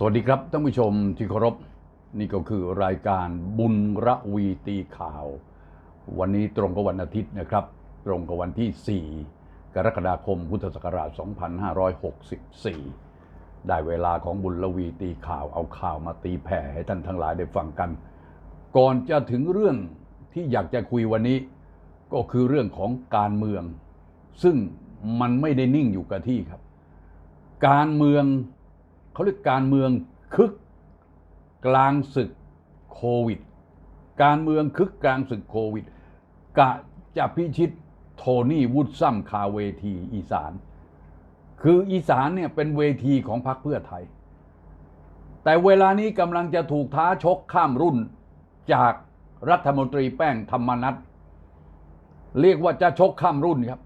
สวัสดีครับท่านผู้ชมที่เคารพนี่ก็คือรายการบุญระวีตีข่าว วันนี้ตรงกับวันอาทิตย์นะครับ ตรงกับวันที่ 4 กรกฎาคมพุทธศักราช 2564 ได้เวลาของบุญระวีตีข่าวเอาข่าวมาตีแผ่ให้ท่านทั้งหลายได้ฟังกัน ก่อนจะถึงเรื่องที่อยากจะคุยวันนี้ ก็คือเรื่องของการเมือง ซึ่งมันไม่ได้นิ่งอยู่กับที่ครับ การเมือง เขาเรียกการเมืองคึกกลางศึกโควิด การเมืองคึกกลางศึกโควิด กะจะพิชิตโทนี่วูดซัมคาเวทีอีสาน คืออีสานเนี่ยเป็นเวทีของพรรคเพื่อไทย แต่เวลานี้กำลังจะถูกท้าชกข้ามรุ่นจากรัฐมนตรีแป้งธรรมนัฐเรียกว่าจะชกข้ามรุ่นครับ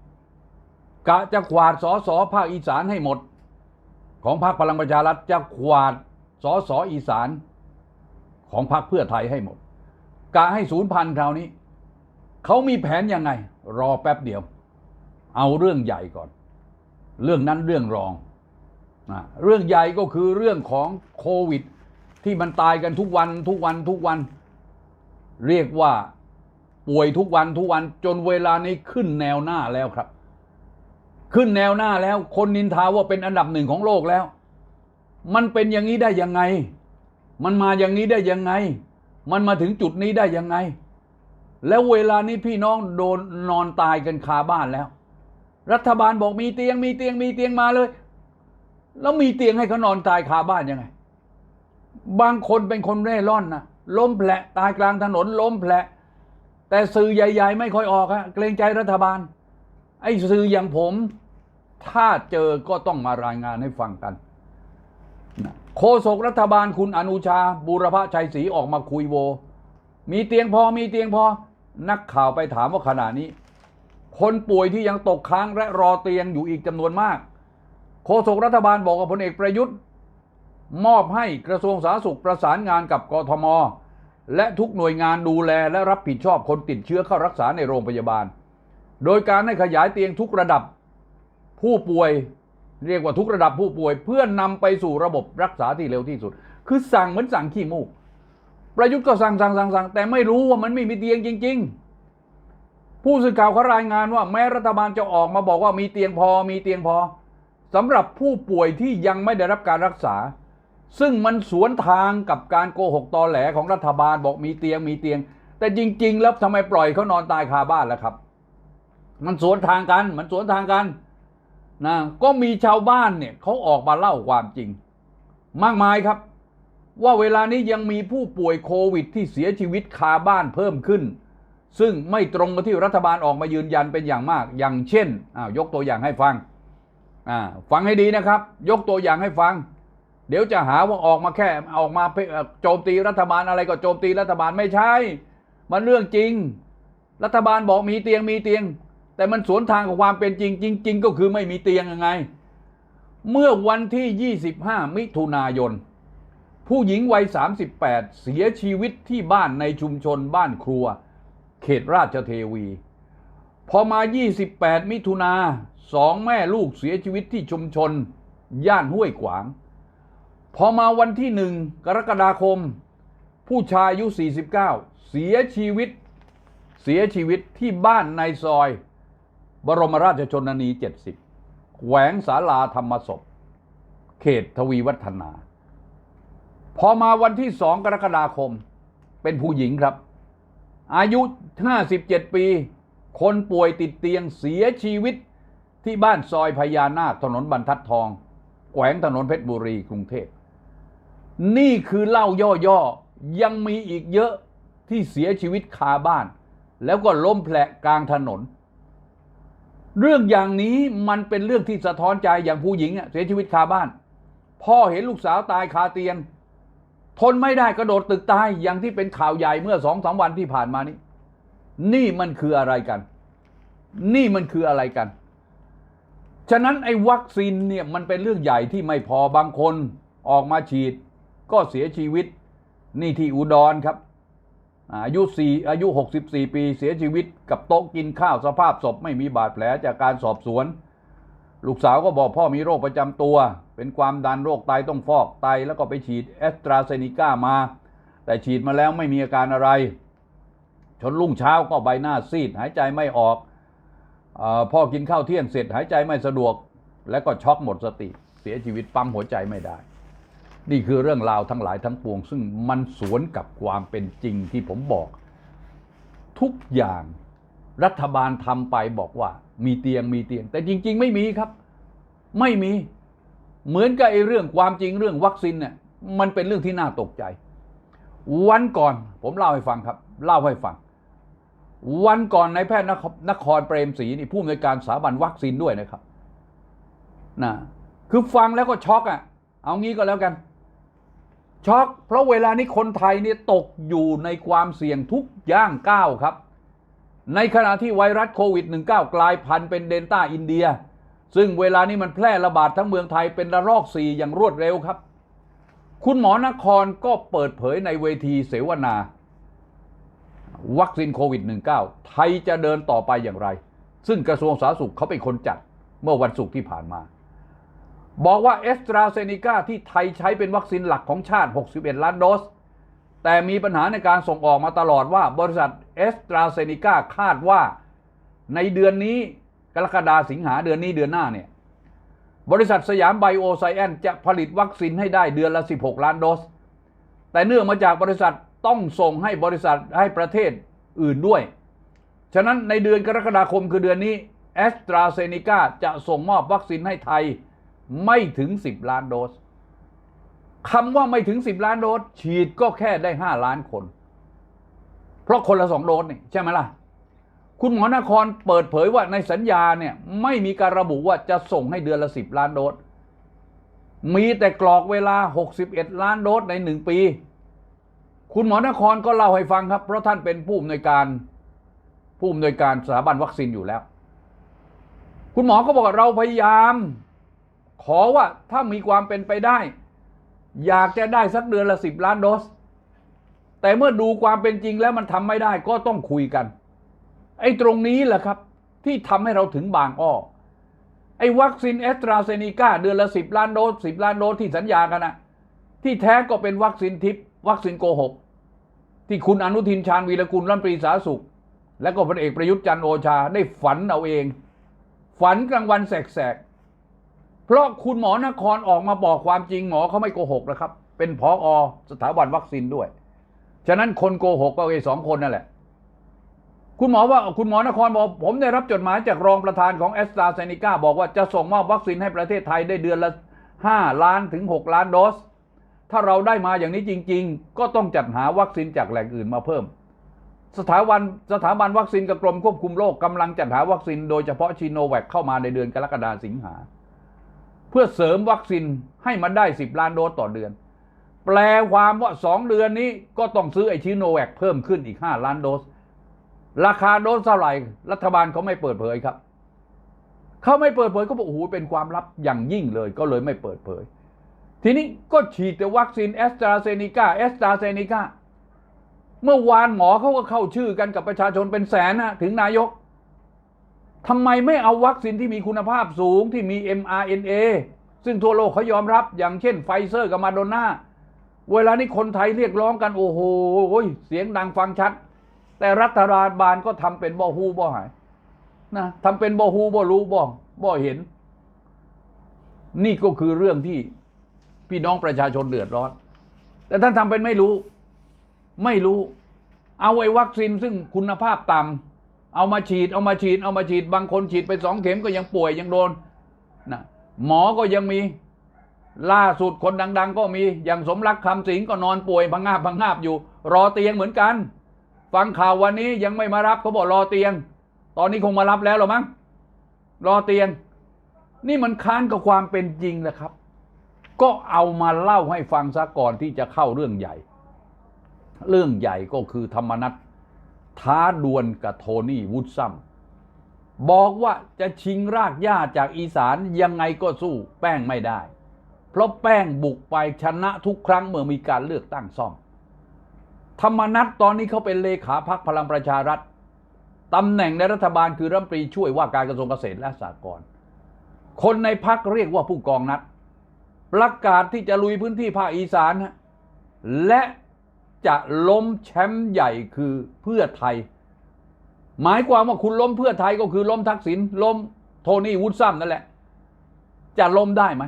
กะจะกวาดสอสอภาคอีสานให้หมด ของพรรคพลังประชารัฐจะกวาดสอสออีสานของพรรคเพื่อไทยให้หมดกะให้ศูนย์พันคราวนี้ เขามีแผนยังไง รอแป๊บเดียว เอาเรื่องใหญ่ก่อน เรื่องนั้นเรื่องรองนะเรื่องใหญ่ก็คือเรื่องของโควิด ที่มันตายกันทุกวันทุกวันทุกวัน เรียกว่าป่วยทุกวันทุกวันจนเวลานี้ขึ้นแนวหน้าแล้วครับ ขึ้นแนวหน้าแล้วคนนินทาว่าเป็นอันดับหนึ่งของโลกแล้ว มันเป็นอย่างนี้ได้ยังไง มันมาอย่างนี้ได้ยังไง มันมาถึงจุดนี้ได้ยังไง แล้วเวลานี้พี่น้องโดนนอนตายกันคาบ้านแล้ว รัฐบาลบอกมีเตียงมีเตียงมีเตียงมาเลย แล้วมีเตียงให้เขานอนตายคาบ้านยังไง บางคนเป็นคนเร่ร่อนนะล้มแผลตายกลางถนนล้มแผลแต่สื่อใหญ่ ๆ ไม่ค่อยออกฮะเกรงใจรัฐบาล ไอ้สื่ออย่างผม ถ้าเจอก็ต้องมารายงานให้ฟังกันโฆษกรัฐบาลคุณอนุชาบูรพชัยศรีออกมาคุยโว มีเตียงพอมีเตียงพอ นักข่าวไปถามว่าขณะนี้ คนป่วยที่ยังตกค้างและรอเตียงอยู่อีกจำนวนมาก โฆษกรัฐบาลบอกกับพลเอกประยุทธ์ มอบให้กระทรวงสาธารณสุขประสานงานกับกทม และทุกหน่วยงานดูแลและรับผิดชอบคนติดเชื้อเข้ารักษาในโรงพยาบาล โดยการให้ขยายเตียงทุกระดับ ผู้ป่วยเรียกว่าทุกระดับผู้ป่วย เพื่อนนำไปสู่ระบบรักษาที่เร็วที่สุด คือสั่งเหมือนสั่งขี้มูก ประยุทธ์ก็สั่งสั่งสั่งสั่งแต่ไม่รู้ว่ามันไม่มีเตียงจริง ๆ ผู้สื่อข่าวเขารายงานว่าแม้รัฐบาลจะออกมาบอกว่ามีเตียงพอมีเตียงพอสำหรับผู้ป่วยที่ยังไม่ได้รับการรักษา ซึ่งมันสวนทางกับการโกหกตอแหลของรัฐบาลบอกมีเตียงมีเตียง แต่จริง ๆ แล้วทำไมปล่อยเขานอนตายคาบ้านล่ะครับ มันสวนทางกันมันสวนทางกัน นะก็มีชาวบ้านเนี่ยเขาออกมาเล่าความจริง มากมายครับ ว่าเวลานี้ยังมีผู้ป่วยโควิดที่เสียชีวิตคาบ้านเพิ่มขึ้น ซึ่งไม่ตรงกับที่รัฐบาลออกมายืนยันเป็นอย่างมาก อย่างเช่นอ้าวยกตัวอย่างให้ฟังอ่าฟังให้ดีนะครับ ยกตัวอย่างให้ฟัง เดี๋ยวจะหาว่าออกมาแค่ออกมาโจมตีรัฐบาลอะไรก็โจมตีรัฐบาลไม่ใช่ มันเรื่องจริง รัฐบาลบอกมีเตียงมีเตียง แต่มันสวนทางกับความเป็นจริง จริง ๆ ก็คือไม่มีเตียงยังไง เมื่อวันที่ 25 มิถุนายน ผู้หญิงวัย 38 เสียชีวิตที่บ้านในชุมชนบ้านครัว เขตราชเทวี พอมา 28 มิถุนาสองแม่ลูกเสียชีวิตที่ชุมชน ย่านห้วยขวาง พอมาวันที่หนึ่งกรกฎาคม ผู้ชายอายุ 49 เสียชีวิต เสียชีวิตที่บ้านในซอย บรมราชชนนี 70 แขวงศาลาธรรมศพ เขตทวีวัฒนา พอมาวันที่สองกรกฎาคม เป็นผู้หญิงครับ อายุ 57 ปี คนป่วยติดเตียงเสียชีวิตที่บ้านซอยพญานาคถนนบรรทัดทอง แขวงถนนเพชรบุรีกรุงเทพ นี่คือเล่าย่อๆ ยังมีอีกเยอะที่เสียชีวิตคาบ้าน แล้วก็ล้มแผลกลางถนน เรื่องอย่างนี้มันเป็นเรื่องที่สะท้อนใจอย่างผู้หญิงเสียชีวิตคาบ้าน พ่อเห็นลูกสาวตายคาเตียง ทนไม่ได้กระโดดตึกตายอย่างที่เป็นข่าวใหญ่เมื่อสองสามวันที่ผ่านมานี้ นี่มันคืออะไรกัน นี่มันคืออะไรกัน ฉะนั้นไอ้วัคซีนเนี่ยมันเป็นเรื่องใหญ่ที่ไม่พอบางคนออกมาฉีด ก็เสียชีวิต นี่ที่อุดรครับ อายุสี่อายุ 64 ปีเสียชีวิตกับโต๊ะกินข้าวสภาพศพไม่มีบาดแผลจากการสอบสวน ลูกสาวก็บอกพ่อมีโรคประจำตัว เป็นความดันโรคไตต้องฟอกไต แล้วก็ไปฉีดแอสตราเซเนกามา แต่ฉีดมาแล้วไม่มีอาการอะไร ชนรุ่งเช้าก็ใบหน้าซีด หายใจไม่ออกอพ่อกินข้าวเที่ยงเสร็จหายใจไม่สะดวก แล้วก็ช็อกหมดสติ เสียชีวิตปั๊มหัวใจไม่ได้ นี่คือเรื่องราวทั้งหลายทั้งปวง ซึ่งมันสวนกับความเป็นจริงที่ผมบอก ทุกอย่างรัฐบาลทำไปบอกว่า มีเตียงมีเตียง แต่จริง ๆ ไม่มีครับ ไม่มี เหมือนกับไอ้เรื่องความจริงเรื่องวัคซีนเนี่ยมันเป็นเรื่องที่น่าตกใจ วันก่อนผมเล่าให้ฟังครับ เล่าให้ฟัง วันก่อนนายแพทย์นครเปรมศรีนี่ผู้อำนวยการสถาบันวัคซีนด้วยนะครับนะคือฟังแล้วก็ช็อกอะ่ะ เอางี้ก็แล้วกัน ช็อกเพราะเวลานี้คนไทยเนี่ยตกอยู่ในความเสี่ยงทุกย่างก้าวครับ ในขณะที่ไวรัสโควิด -19 กลายพันธุ์เป็นเดลต้าอินเดีย ซึ่งเวลานี้มันแพร่ระบาดทั้งเมืองไทยเป็นระลอกสี่อย่างรวดเร็วครับ คุณหมอนครก็เปิดเผยในเวทีเสวนา วัคซีนโควิด -19 ไทยจะเดินต่อไปอย่างไร ซึ่งกระทรวงสาธารณสุขเขาเป็นคนจัดเมื่อวันศุกร์ที่ผ่านมา บอกว่าเอสตราเซเนกาที่ไทยใช้เป็นวัคซีนหลักของชาติ 61 ล้านโดส แต่มีปัญหาในการส่งออกมาตลอดว่าบริษัทเอสตราเซเนกาคาดว่าในเดือนนี้กรกฎาสิงหาเดือนนี้เดือนหน้าเนี่ย บริษัทสยามไบโอไซแอนจะผลิตวัคซีนให้ได้เดือนละ 16 ล้านโดส แต่เนื่องมาจากบริษัทต้องส่งให้บริษัทให้ประเทศอื่นด้วย ฉะนั้นในเดือนกรกฎาคมคือเดือนนี้แอสตราเซเนกาจะส่งมอบวัคซีนให้ไทย ไม่ถึง 10 ล้านโดสคำว่าไม่ถึง 10 ล้านโดส ฉีดก็แค่ได้ 5 ล้านคน เพราะคนละสองโดสนี่ใช่ไหมล่ะ คุณหมอนครเปิดเผยว่าในสัญญาเนี่ยไม่มีการระบุว่าจะส่งให้เดือนละ 10 ล้านโดส มีแต่กรอกเวลา 61 ล้านโดสในหนึ่งปี คุณหมอนครก็เล่าให้ฟังครับ เพราะท่านเป็นผู้อำนวยการผู้อำนวยการสถาบันวัคซีนอยู่แล้ว คุณหมอก็บอกเราพยายาม ขอว่าถ้ามีความเป็นไปได้ อยากจะได้สักเดือนละสิบล้านโดส แต่เมื่อดูความเป็นจริงแล้วมันทำไม่ได้ก็ต้องคุยกัน ไอ้ตรงนี้แหละครับ ที่ทำให้เราถึงบางอ้อไอ้วัคซีนแอสตราเซเนกาเดือนละสิบล้านโดสสิบล้านโดสที่สัญญากันนะที่แท้ก็เป็นวัคซีนทิพย์วัคซีนโกหก ที่คุณอนุทินชาญวีรกุลรัฐมนตรีสาธารณสุข และก็พลเอกประยุทธ์จันทร์โอชาได้ฝันเอาเอง ฝันกลางวันแสกๆ เพราะคุณหมอนครออกมาบอกความจริงหมอเขาไม่โกหกนะครับ เป็นพออสถาบันวัคซีนด้วย ฉะนั้นคนโกหกก็ไอ้สองคนนั่นแหละ คุณหมอว่าคุณหมอนครบอกผมได้รับจดหมายจากรองประธานของแอสตราเซเนกาบอกว่าจะส่งมอบวัคซีนให้ประเทศไทยได้เดือนละ 5 ล้านถึง 6 ล้านโดส ถ้าเราได้มาอย่างนี้จริง ๆ ก็ต้องจัดหาวัคซีนจากแหล่งอื่นมาเพิ่ม สถาบันสถาบันวัคซีนกับกรมควบคุมโรคกำลังจัดหาวัคซีนโดยเฉพาะชิโนแวคเข้ามาในเดือนกรกฎาคมสิงหา เพื่อเสริมวัคซีนให้มันได้ 10 ล้านโดสต่อเดือน แปลความว่า 2 เดือนนี้ก็ต้องซื้อไอชิโนแวคเพิ่มขึ้นอีก 5 ล้านโดส ราคาโดสเท่าไหร่ รัฐบาลเขาไม่เปิดเผยครับ เขาไม่เปิดเผยเขาบอกโอ้โหเป็นความลับอย่างยิ่งเลยก็เลยไม่เปิดเผย ทีนี้ก็ฉีดแต่วัคซีนแอสตราเซเนกาแอสตราเซเนกาเมื่อวานหมอเขาก็เข้าชื่อกันกับประชาชนเป็นแสนนะถึงนายก ทำไมไม่เอาวัคซีนที่มีคุณภาพสูงที่มี mRNA ซึ่งทั่วโลกเขายอมรับอย่างเช่นไฟเซอร์กับมาโดน่าเวลานี้คนไทยเรียกร้องกันโอ้โหเสียงดังฟังชัด แต่รัฐบาลก็ทำเป็นบ่ฮู้บ่หายนะทำเป็นบ่ฮู้บ่รู้บ่บ่เห็น นี่ก็คือเรื่องที่พี่น้องประชาชนเดือดร้อน แต่ท่านทำเป็นไม่รู้ ไม่รู้ เอาไอ้วัคซีนซึ่งคุณภาพต่ำ เอามาฉีดเอามาฉีดเอามาฉีดบางคนฉีดไปสองเข็มก็ยังป่วยยังโดนนะหมอก็ยังมีล่าสุดคนดัง ๆ ก็มีอย่างสมรักคำสิงก็นอนป่วยพังงาบพังงาบอยู่ รอเตียงเหมือนกัน ฟังข่าววันนี้ยังไม่มารับเขาบอกรอเตียง ตอนนี้คงมารับแล้วหรอมั้งรอเตียง นี่มันค้านกับความเป็นจริงนะครับ ก็เอามาเล่าให้ฟังซะก่อนที่จะเข้าเรื่องใหญ่ เรื่องใหญ่ก็คือธรรมนัต ท้าดวลกับโทนี่วูดซัมบอกว่าจะชิงรากหญ้าจากอีสานยังไงก็สู้แป้งไม่ได้ เพราะแป้งบุกไปชนะทุกครั้งเมื่อมีการเลือกตั้งซ่อม ธรรมนัตตอนนี้เขาเป็นเลขาพักพลังประชารัฐตำแหน่งในรัฐบาลคือรัฐมนตรีช่วยว่าการกระทรวงเกษตรและสหกรณ์คนในพักเรียกว่าผู้กองนัด ประกาศที่จะลุยพื้นที่ภาคอีสานและ จะล้มแชมป์ใหญ่คือเพื่อไทย หมายความว่าคุณล้มเพื่อไทยก็คือล้มทักษิณล้มโทนี่วูดซัมนั่นแหละ จะล้มได้ไหม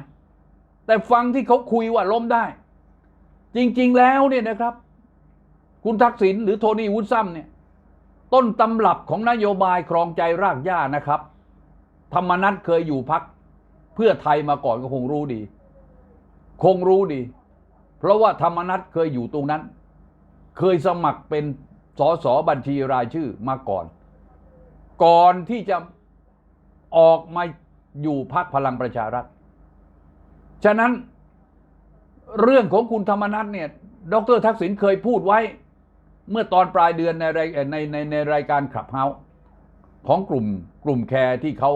แต่ฟังที่เขาคุยว่าล้มได้ จริงๆแล้วเนี่ยนะครับ คุณทักษิณหรือโทนี่วูดซัมเนี่ยต้นตำรับของนโยบายครองใจรากหญ้านะครับ ธรรมนัตเคยอยู่พักเพื่อไทยมาก่อนก็คงรู้ดี คงรู้ดี เพราะว่าธรรมนัตเคยอยู่ตรงนั้น เคยสมัครเป็นสสบัญชีรายชื่อมาก่อน ก่อนที่จะออกมาอยู่พักพลังประชารัฐ ฉะนั้นเรื่องของคุณธรรมนัฐเนี่ย ดรทักษิณเคยพูดไว้ เมื่อตอนปลายเดือนในในในในรายการขับเฮาของกลุ่มกลุ่มแคร์ที่เขา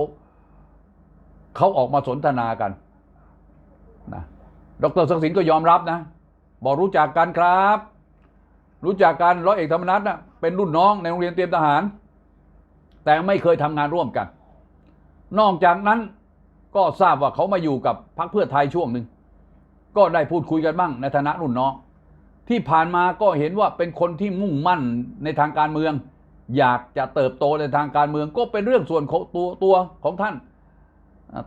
เขาออกมาสนทนากันนะดรทักษิณก็ยอมรับนะ บอกรู้จักกันครับ รู้จักกันร้อยเอกธรรมนัฐนะเป็นรุ่นน้องในโรงเรียนเตรียมทหาร แต่ไม่เคยทำงานร่วมกัน นอกจากนั้นก็ทราบว่าเขามาอยู่กับพรรคเพื่อไทยช่วงหนึ่งก็ได้พูดคุยกันบ้างในฐานะรุ่นน้อง ที่ผ่านมาก็เห็นว่าเป็นคนที่มุ่งมั่นในทางการเมือง อยากจะเติบโตในทางการเมือง ก็เป็นเรื่องส่วนตัวตัวของท่าน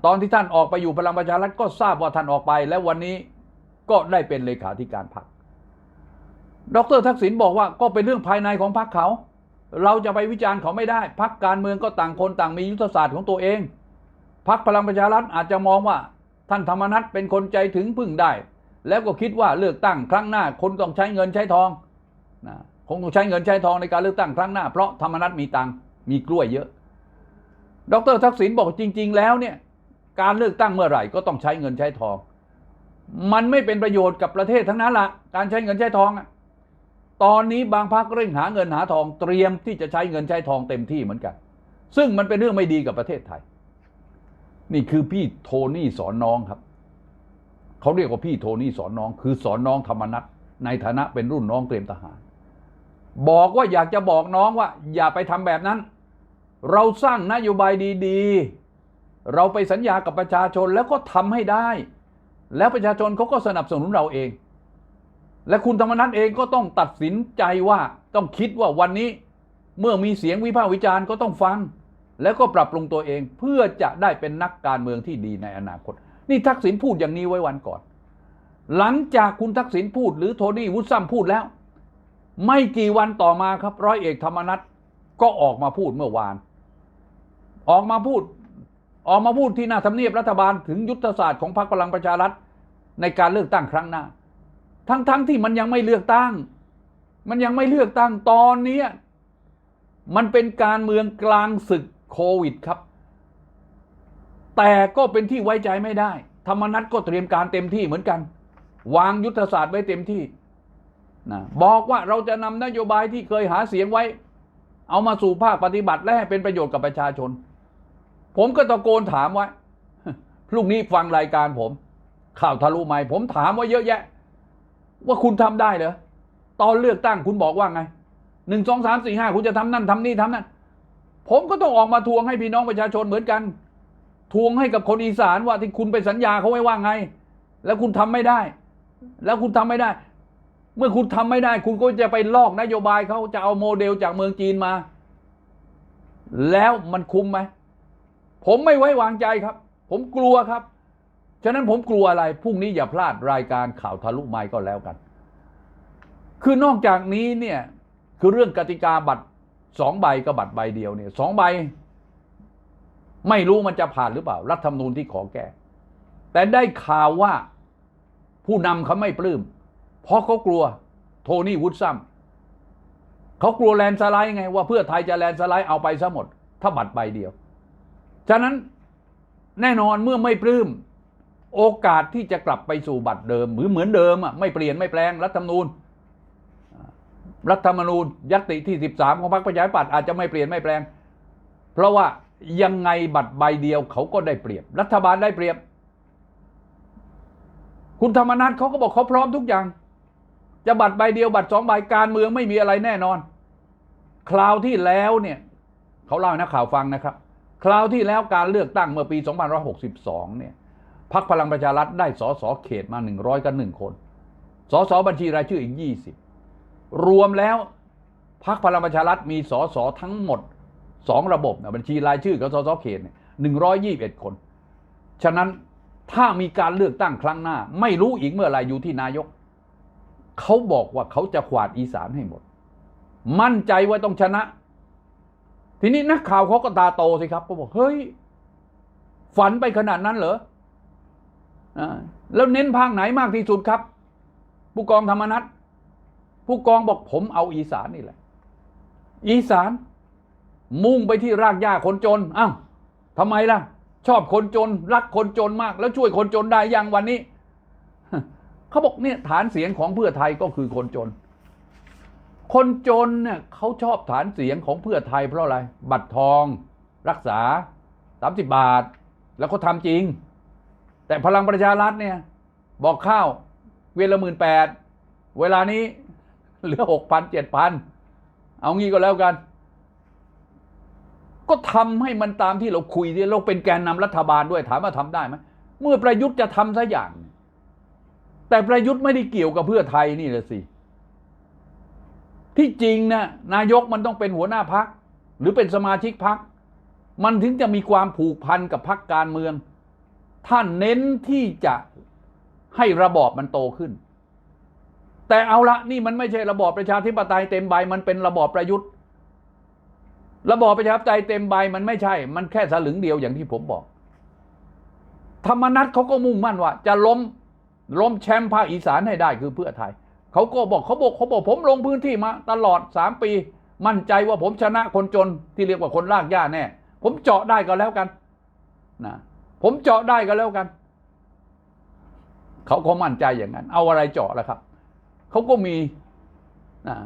ตอนที่ท่านออกไปอยู่พลังประชารัฐก็ทราบว่าท่านออกไป และวันนี้ก็ได้เป็นเลขาธิการพรรค ดรทักษิณบอกว่าก็เป็นเรื่องภายในของพรรคเขา เราจะไปวิจารณ์เขาไม่ได้พรรคการเมืองก็ต่างคนต่างมียุทธศาสตร์ของตัวเองพักพลังประชารัฐอาจจะมองว่า ท่านธรรมนัฐเป็นคนใจถึงพึ่งได้ แล้วก็คิดว่าเลือกตั้งครั้งหน้า คนต้องใช้เงินใช้ทองนะคงต้องใช้เงินใช้ทองในการเลือกตั้งครั้งหน้า เพราะธรรมนัฐมีตังมีกล้วยเยอะ ดรทักษิณบอกจริง ๆ แล้วเนี่ยการเลือกตั้งเมื่อไหร่ก็ต้องใช้เงินใช้ทอง มันไม่เป็นประโยชน์กับประเทศทั้งนั้นละการใช้เงินใช้ทองอะ ตอนนี้บางพักเร่งหาเงินหาทองเตรียมที่จะใช้เงินใช้ทองเต็มที่เหมือนกัน ซึ่งมันเป็นเรื่องไม่ดีกับประเทศไทย นี่คือพี่โทนี่สอนน้องครับเขาเรียกว่าพี่โทนี่สอนน้อง คือสอนน้องธรรมนัตในฐานะเป็นรุ่นน้องเตรียมทหาร บอกว่าอยากจะบอกน้องว่า อย่าไปทำแบบนั้น เราสร้างนโยบายดีๆ เราไปสัญญากับประชาชนแล้วก็ทำให้ได้ แล้วประชาชนเขาก็สนับสนุนเราเอง และคุณธรรมนัฐเองก็ต้องตัดสินใจว่าต้องคิดว่าวันนี้เมื่อมีเสียงวิพากษ์วิจารณ์ก็ต้องฟัง แล้วก็ปรับปรุงตัวเองเพื่อจะได้เป็นนักการเมืองที่ดีในอนาคต นี่ทักษิณพูดอย่างนี้ไว้วันก่อน หลังจากคุณทักษิณพูดหรือโทนี่วุฒิซัมพูดแล้ว ไม่กี่วันต่อมาครับร้อยเอกธรรมนัฐก็ออกมาพูดเมื่อวาน ออกมาพูดออกมาพูดที่หน้าทำเนียบรัฐบาลถึงยุทธศาสตร์ของพรรคพลังประชารัฐในการเลือกตั้งครั้งหน้า ทั้งๆทที่มันยังไม่เลือกตั้ง มันยังไม่เลือกตั้งตอนนี้มันเป็นการเมืองกลางศึกโควิดครับ แต่ก็เป็นที่ไว้ใจไม่ได้ ธรรมนัตก็เตรียมการเต็มที่เหมือนกัน วางยุทธศาสตร์ไว้เต็มที่นะบอกว่าเราจะนำนโยบายที่เคยหาเสียงไว้ เอามาสู่ภาคปฏิบัติและให้เป็นประโยชน์กับประชาชน ผมก็ตะโกนถามไว้พรุ่งนี้ฟังรายการผม ข่าวทะลุไหมผมถามว่าเยอะแยะ ว่าคุณทำได้เหรอตอนเลือกตั้งคุณบอกว่าไงหนึ่งสองสามสี่ห้าคุณจะทำนั่นทำนี่ทำนั่นผมก็ต้องออกมาทวงให้พี่น้องประชาชนเหมือนกัน ทวงให้กับคนอีสานว่าที่คุณไปสัญญาเขาไว้ว่าไง แล้วคุณทำไม่ได้ แล้วคุณทำไม่ได้ เมื่อคุณทำไม่ได้ คุณก็จะไปลอกนโยบายเขาจะเอาโมเดลจากเมืองจีนมา แล้วมันคุ้มไหมผมไม่ไว้วางใจครับ ผมกลัวครับ ฉะนั้นผมกลัวอะไรพรุ่งนี้อย่าพลาดรายการข่าวทะลุไม้ก็แล้วกัน คือนอกจากนี้เนี่ยคือเรื่องกติกาบัตรสองใบกับบัตรใบเดียวเนี่ยสองใบ ไม่รู้มันจะผ่านหรือเปล่า รัฐธรรมนูญที่ขอแก้ แต่ได้ข่าวว่าผู้นำเขาไม่ปลื้มเพราะเขากลัวโทนี่วูดซัมเขากลัวแลนด์สไลด์ไง ว่าเพื่อไทยจะแลนด์สไลด์เอาไปซะหมด ถ้าบัตรใบเดียว ฉะนั้นแน่นอนเมื่อไม่ปลื้ม โอกาสที่จะกลับไปสู่บัตรเดิม หรือเหมือนเดิมอะไม่เปลี่ยนไม่แปลงรัฐธรรมนูญรัฐธรรมนูญยัตติที่ 13 ของพรรคประชาธิปัตย์อาจจะไม่เปลี่ยนไม่แปลง เพราะว่ายังไงบัตรใบเดียวเขาก็ได้เปรียบ รัฐบาลได้เปรียบ คุณธรรมนัฐเขาก็บอกเขาพร้อมทุกอย่าง จะบัตรใบเดียวบัตรสองใบการเมืองไม่มีอะไรแน่นอน คราวที่แล้วเนี่ยเขาเล่าให้นักข่าวฟังนะครับ คราวที่แล้วการเลือกตั้งเมื่อปี 2562 เนี่ย พรรคพลังประชารัฐได้สสเขตมา 100 กันหนึ่งคน สสบัญชีรายชื่ออีก 20 รวมแล้วพรรคพลังประชารัฐมีสสทั้งหมด 2 ระบบนะบัญชีรายชื่อกับสสเขตเนี่ย121 คน ฉะนั้นถ้ามีการเลือกตั้งครั้งหน้า ไม่รู้อีกเมื่อไหรอยู่ที่นายก เขาบอกว่าเขาจะขวาดอีสานให้หมด มั่นใจว่าต้องชนะ ทีนี้นักข่าวเขาก็ตาโตสิครับก็บอกเฮ้ย ฝันไปขนาดนั้นเหรอ แล้วเน้นภาคไหนมากที่สุดครับ ผู้กองธรรมนัฐผู้กองบอกผมเอาอีสานนี่แหละ อีสาน มุ่งไปที่รากหญ้าคนจนอ้าวทำไมล่ะ ชอบคนจน รักคนจนมาก แล้วช่วยคนจนได้ยังวันนี้เขาบอกเนี่ยฐานเสียงของเพื่อไทยก็คือคนจน คนจนเนี่ยเขาชอบฐานเสียงของเพื่อไทยเพราะอะไร บัตรทอง รักษา30บาท แล้วเขาทำจริง แต่พลังประชารัฐเนี่ย บอกข้าวเวลละหมื่นแปดเวลานี้เหลือหกพันเจ็ดพันเอางี้ก็แล้วกัน ก็ทำให้มันตามที่เราคุยที่เราเป็นแกนนำรัฐบาลด้วยถามว่าทำได้ไหมเมื่อประยุทธ์จะทำซะอย่าง แต่ประยุทธ์ไม่ได้เกี่ยวกับเพื่อไทยนี่เลยสิ ที่จริงนะนายกมันต้องเป็นหัวหน้าพัก หรือเป็นสมาชิกพัก มันถึงจะมีความผูกพันกับพักการเมือง ท่านเน้นที่จะให้ระบอบมันโตขึ้น แต่เอาละนี่มันไม่ใช่ระบอบประชาธิปไตยเต็มใบมันเป็นระบอบประยุทธ์ ระบอบประชาธิปไตยเต็มใบมันไม่ใช่ มันแค่สลึงเดียวอย่างที่ผมบอก ธรรมนัตเขาก็มุ่งมั่นว่า จะล้มล้มแชมป์ภาคอีสานให้ได้คือเพื่อไทยเขาก็บอกเขาบอกเขาบอกผมลงพื้นที่มา ตลอดสามปี มั่นใจว่าผมชนะคนจนที่เรียกว่าคนลากหญ้าแน่ ผมเจาะได้ก็แล้วกันนะ ผมเจาะได้ก็แล้วกัน เขาก็มั่นใจอย่างนั้น เอาอะไรเจาะล่ะครับ เขาก็มีนะ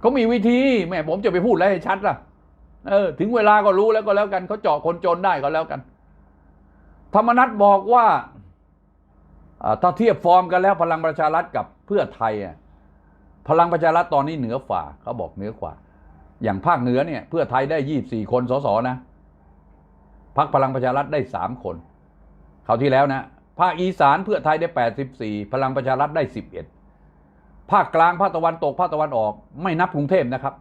เขามีวิธีแม่ผมจะไปพูดอะไรให้ชัดล่ะ เออ ถึงเวลาก็รู้แล้วก็แล้วกัน เขาเจาะคนจนได้ก็แล้วกัน ธรรมนัตบอกว่าถ้าเทียบฟอร์มกันแล้วพลังประชารัฐกับเพื่อไทยอะพลังประชารัฐตอนนี้เหนือฝ่าเขาบอกเหนือกว่า อย่างภาคเหนือเนี่ย เพื่อไทยได้ยี่บสี่คนสสนะ พักพลังประชารัฐได้สามคนคราวที่แล้วนะภาคอีสานเพื่อไทยได้แปดสิบสี่พลังประชารัฐได้สิบเอ็ดภาคกลางภาคตะวันตกภาคตะวันออก ไม่นับกรุงเทพนะครับ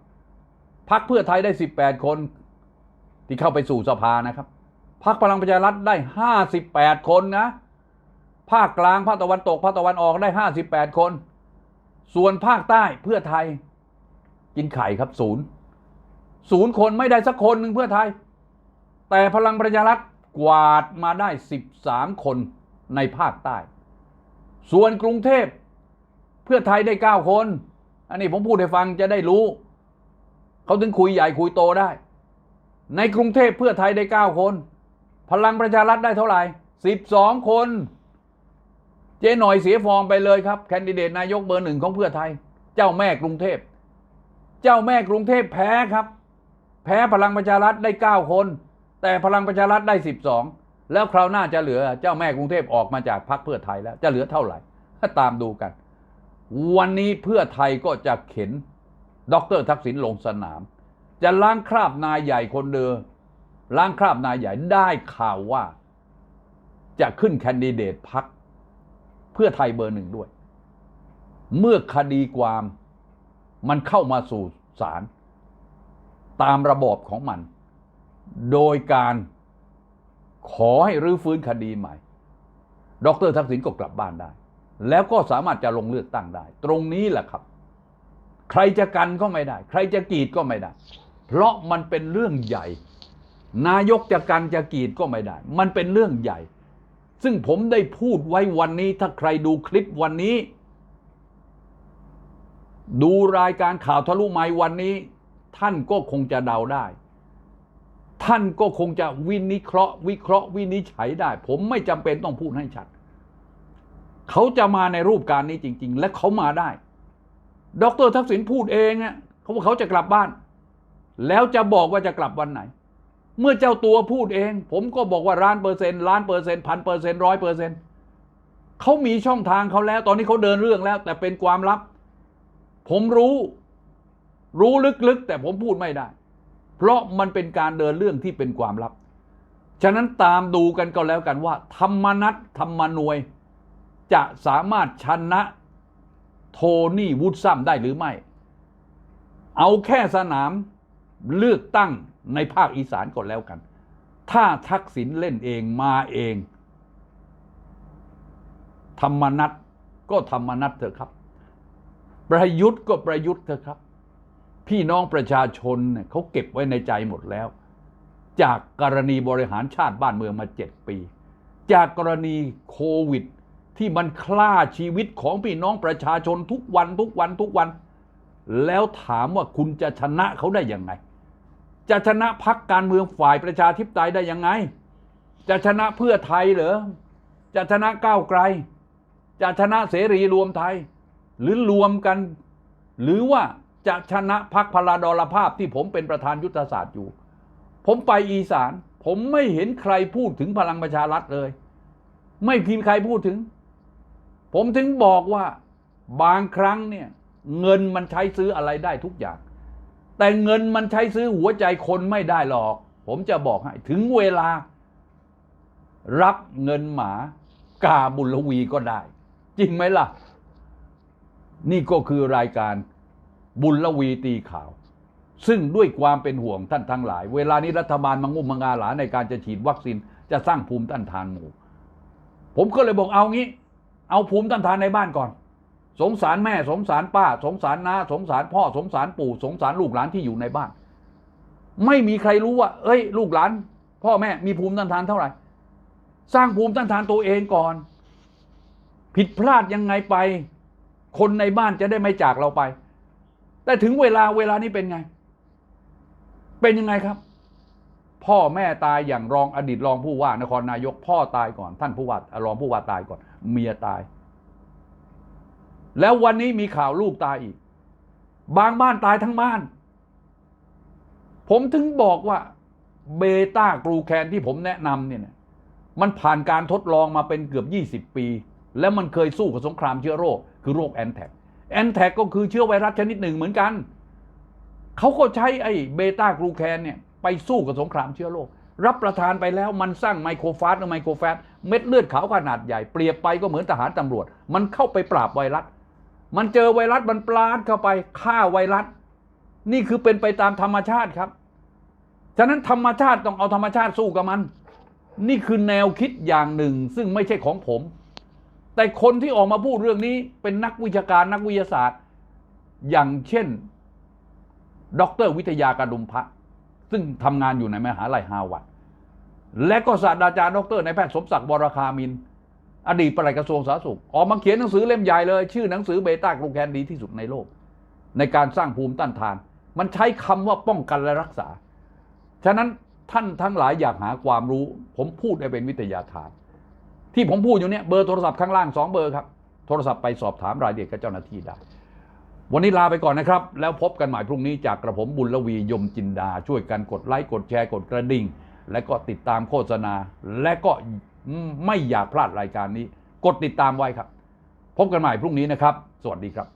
พักเพื่อไทยได้สิบแปดคนที่เข้าไปสู่สภานะครับพักพลังประชารัฐได้ห้าสิบแปดคนนะภาคกลางภาคตะวันตกภาคตะวันออกได้ห้าสิบแปดคน ส่วนภาคใต้เพื่อไทย กินไข่ครับศูนย์ศูนย์คนไม่ได้สักคนหนึ่งเพื่อไทย แต่พลังประชารัฐกวาดมาได้สิบสามคนในภาคใต้ ส่วนกรุงเทพ เพื่อไทยได้เก้าคน อันนี้ผมพูดให้ฟังจะได้รู้ เขาถึงคุยใหญ่คุยโตได้ ในกรุงเทพเพื่อไทยได้เก้าคน พลังประชารัฐได้เท่าไหร่สิบสองคน เจ๊หน่อยเสียฟอร์มไปเลยครับ แคนดิเดตนายกเบอร์หนึ่งของเพื่อไทย เจ้าแม่กรุงเทพ เจ้าแม่กรุงเทพแพ้ครับ แพ้พลังประชารัฐได้เก้าคน แต่พลังประชารัฐได้สิบสองแล้วคราวหน้าจะเหลือเจ้าแม่กรุงเทพออกมาจากพรรคเพื่อไทยแล้วจะเหลือเท่าไหร่ถ้าตามดูกัน วันนี้เพื่อไทยก็จะเข็นดรทักษิณลงสนาม จะล้างคราบนายใหญ่คนเดิมล้างคราบนายใหญ่ได้ข่าวว่า จะขึ้นแคนดิเดตพักเพื่อไทยเบอร์หนึ่งด้วย เมื่อคดีความมันเข้ามาสู่ศาลตามระบอบของมัน โดยการขอให้รื้อฟื้นคดีใหม่ ดรทักษิณก็กลับบ้านได้ แล้วก็สามารถจะลงเลือกตั้งได้ ตรงนี้แหละครับ ใครจะกันก็ไม่ได้ ใครจะกีดก็ไม่ได้ เพราะมันเป็นเรื่องใหญ่ นายกจะกันจะกีดก็ไม่ได้ มันเป็นเรื่องใหญ่ ซึ่งผมได้พูดไว้วันนี้ ถ้าใครดูคลิปวันนี้ ดูรายการข่าวทะลุไมค์วันนี้ ท่านก็คงจะเดาได้ ท่านก็คงจะวินิเคราะห์ วิเคราะห์วินิจฉัยได้ ผมไม่จำเป็นต้องพูดให้ชัด เขาจะมาในรูปการนี้จริง ๆ และเขามาได้ ดรทักษิณพูดเองอะเขาว่าเขาจะกลับบ้าน แล้วจะบอกว่าจะกลับวันไหน เมื่อเจ้าตัวพูดเอง ผมก็บอกว่าล้านเปอร์เซ็นต์ล้านเปอร์เซ็นต์พันเปอร์เซ็นต์ร้อยเปอร์เซ็นต์เขามีช่องทางเขาแล้ว ตอนนี้เขาเดินเรื่องแล้ว แต่เป็นความลับ ผมรู้ รู้ลึกๆ แต่ผมพูดไม่ได้ เพราะมันเป็นการเดินเรื่องที่เป็นความลับ ฉะนั้นตามดูกันก็แล้วกันว่า ธรรมนัตธรรมนวย จะสามารถชนะโทนี่วูดซัมได้หรือไม่ เอาแค่สนามเลือกตั้งในภาคอีสานก่อนแล้วกัน ถ้าทักษิณเล่นเองมาเอง ธรรมนัตก็ธรรมนัตเถอะครับ ประยุทธ์ก็ประยุทธ์เถอะครับ พี่น้องประชาชนเนี่ยเขาเก็บไว้ในใจหมดแล้ว จากกรณีบริหารชาติบ้านเมืองมาเจ็ดปี จากกรณีโควิด ที่มันฆ่าชีวิตของพี่น้องประชาชนทุกวันทุกวันทุกวัน แล้วถามว่าคุณจะชนะเขาได้ยังไง จะชนะพักการเมืองฝ่ายประชาธิปไตยได้ยังไง จะชนะเพื่อไทยเหรอจะชนะก้าวไกล จะชนะเสรีรวมไทย หรือรวมกัน หรือว่า จะชนะพักพลาดอลภาพที่ผมเป็นประธานยุทธศาสตร์อยู่ ผมไปอีสาน ผมไม่เห็นใครพูดถึงพลังประชารัฐเลย ไม่พิมีใครพูดถึง ผมถึงบอกว่าบางครั้งเนี่ยเงินมันใช้ซื้ออะไรได้ทุกอย่าง แต่เงินมันใช้ซื้อหัวใจคนไม่ได้หรอก ผมจะบอกให้ถึงเวลา รับเงินหมากาบุญวีก็ได้ จริงไหมล่ะ นี่ก็คือรายการ บุญละวีตีข่าว ซึ่งด้วยความเป็นห่วงท่านทั้งหลาย เวลานี้รัฐบาลมังงุมมังาหลาในการจะฉีดวัคซีนจะสร้างภูมิต้านทานหมู่ ผมก็เลยบอกเอางี้ เอาภูมิต้านทานในบ้านก่อน สงสารแม่สงสารป้า สงสารน้าสงสารพ่อสงสารปู่ สงสารลูกหลานที่อยู่ในบ้าน ไม่มีใครรู้ว่า เอ้ย ลูกหลาน พ่อแม่มีภูมิต้านทานเท่าไหร่ สร้างภูมิต้านทานตัวเองก่อน ผิดพลาดยังไงไป คนในบ้านจะได้ไม่จากเราไป แต่ถึงเวลาเวลานี้เป็นไง เป็นยังไงครับ พ่อแม่ตายอย่างรองอดีตรองผู้ว่านครนายก พ่อตายก่อน ท่านผู้ว่ารองผู้ว่าตายก่อน เมียตาย แล้ววันนี้มีข่าวลูกตายอีก บางบ้านตายทั้งบ้าน ผมถึงบอกว่าเบต้ากรูแคนที่ผมแนะนำเนี่ยมันผ่านการทดลองมาเป็นเกือบ 20 ปี แล้วมันเคยสู้กับสงครามเชื้อโรค คือโรคแอนแทก แอนแทกก็คือเชื้อไวรัสชนิดหนึ่งเหมือนกัน เขาก็ใช้ไอ้เบต้ากรูแคนเนี่ยไปสู้กับสงครามเชื้อโรครับประทานไปแล้วมันสร้างไมโครฟาสหรือไมโครแฟตเม็ดเลือดขาวขนาดใหญ่เปรียบไปก็เหมือนทหารตำรวจ มันเข้าไปปราบไวรัส มันเจอไวรัสมันปลาดเข้าไปฆ่าไวรัส นี่คือเป็นไปตามธรรมชาติครับ ฉะนั้นธรรมชาติต้องเอาธรรมชาติสู้กับมัน นี่คือแนวคิดอย่างหนึ่ง ซึ่งไม่ใช่ของผม แต่คนที่ออกมาพูดเรื่องนี้เป็นนักวิชาการนักวิทยาศาสตร์ อย่างเช่น ดรวิทยากระดุมพระ ซึ่งทำงานอยู่ในมหาลัยฮาวาดและก็ศาสตราจารย์ดรนายแพทย์สมศักดิ์วรคามิน อดีตปลัดกระทรวงสาธารณสุข ออกมาเขียนหนังสือเล่มใหญ่เลย ชื่อหนังสือเบต้ากลูแคนดีที่สุดในโลก ในการสร้างภูมิต้านทาน มันใช้คำว่าป้องกันและรักษา ฉะนั้นท่านทั้งหลายอยากหาความรู้ ผมพูดให้เป็นวิทยาทาน ที่ผมพูดอยู่เนี่ยเบอร์โทรศัพท์ข้างล่างสองเบอร์ครับ โทรศัพท์ไปสอบถามรายละเอียดกับเจ้าหน้าที่ได้ วันนี้ลาไปก่อนนะครับ แล้วพบกันใหม่พรุ่งนี้จากกระผมบุญลวียมจินดา ช่วยกันกดไลค์กดแชร์กดกระดิ่ง และก็ติดตามโฆษณา และก็ไม่อยากพลาดรายการนี้ กดติดตามไว้ครับ พบกันใหม่พรุ่งนี้นะครับ สวัสดีครับ